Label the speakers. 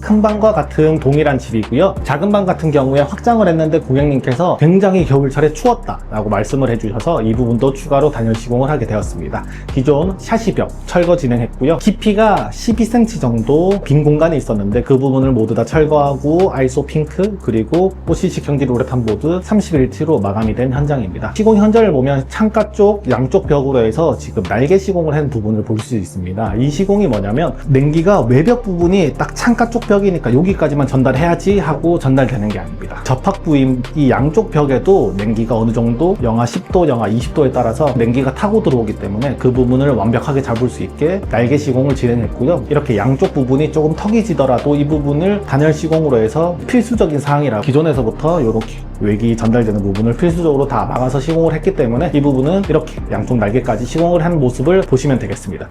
Speaker 1: 큰 방과 같은 동일한 집이고요. 작은 방 같은 경우에 확장을 했는데 고객님께서 굉장히 겨울철에 추웠다 라고 말씀을 해주셔서 이 부분도 추가로 단열 시공을 하게 되었습니다. 기존 샤시벽 철거 진행했고요. 깊이가 12cm 정도 빈 공간이 있었는데 그 부분을 모두 다 철거하고 아이소 핑크 그리고 OCC 경질 우레탄 보드 31T로 마감이 된 현장입니다. 시공 현장을 보면 창가 쪽 양쪽 벽으로 해서 지금 날개 시공을 한 부분을 볼 수 있습니다. 이 시공이 뭐냐면 냉기가 외벽 부분이 딱 창가 쪽 벽이니까 여기까지만 전달해야지 하고 전달되는 게 아닙니다. 접합 부인 이 양쪽 벽에도 냉기가 어느 정도 영하 10도, 영하 20도에 따라서 냉기가 타고 들어오기 때문에 그 부분을 완벽하게 잡을 수 있게 날개 시공을 진행했고요. 이렇게 양쪽 부분이 조금 턱이 지더라도 이 부분을 단열 시공으로 해서 필수적인 사항이라 기존에서부터 이렇게 외기 전달되는 부분을 필수적으로 다 막아서 시공을 했기 때문에 이 부분은 이렇게 양쪽 날개까지 시공을 한 모습을 보시면 되겠습니다.